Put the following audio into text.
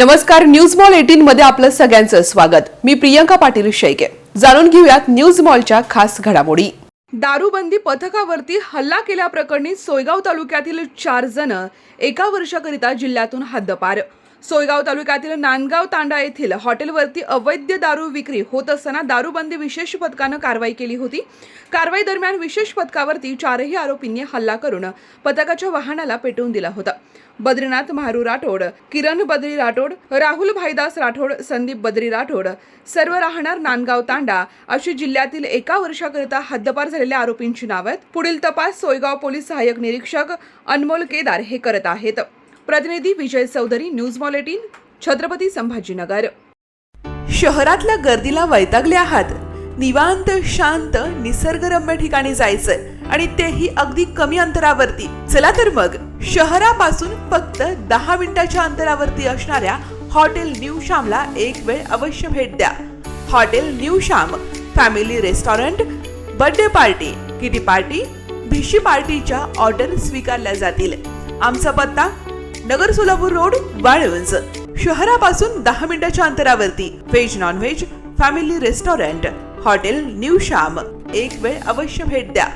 नमस्कार news mall eighteen मध्ये आपलं सगळ्यांचं स्वागत. मी प्रियंका पाटील शेळके. जाणून घेऊयात न्यूज मॉलच्या खास घडामोडी. दारूबंदी पथकावरती हल्ला केल्याप्रकरणी सोयगाव तालुक्यातील चार जण एका वर्षाकरिता जिल्ह्यातून हद्दपार. सोयगाव तालुक्यातील नांदगाव तांडा येथील हॉटेलवरती अवैध दारू विक्री होत असताना दारूबंदी विशेष पथकानं कारवाई केली होती. कारवाई दरम्यान विशेष पथकावरती चारही आरोपींनी हल्ला करून पथकाच्या वाहनाला पेटवून दिला होता. बद्रीनाथ महारू राठोड किरण बद्री राठोड राहुल भाईदास राठोड संदीप बद्री राठोड सर्व राहणार नांदगाव तांडा अशी जिल्ह्यातील एका वर्षाकरिता हद्दपार झालेल्या आरोपींची नावं आहेत. पुढील तपास सोयगाव पोलीस सहाय्यक निरीक्षक अनमोल केदार हे करत आहेत. प्रतिनिधी विजय चौधरी न्यूज मॉलेटिन छत्रपती संभाजीनगर. शहरातल्या गर्दीला वैतागले आहात. निवांत शांत निसर्गरम्य ठिकाणी जायचंय आणि तेही अगदी कमी अंतरावरती. चला तर मग शहरापासून फक्त दहा मिनिटाच्या अंतरावरती असणाऱ्या हॉटेल न्यू श्यामला एक वेळ अवश्य भेट द्या. Hotel new Shyam family restaurant birthday party kitty party भिशी पार्टीच्या ऑर्डर स्वीकारल्या जातील. आमचा पत्ता नगर सोलापूर रोड वाळवंज. शहरापासून दहा मिनिटाच्या अंतरावरती. Veg non veg family restaurant hotel new Shyam एक वेळ अवश्य भेट द्या.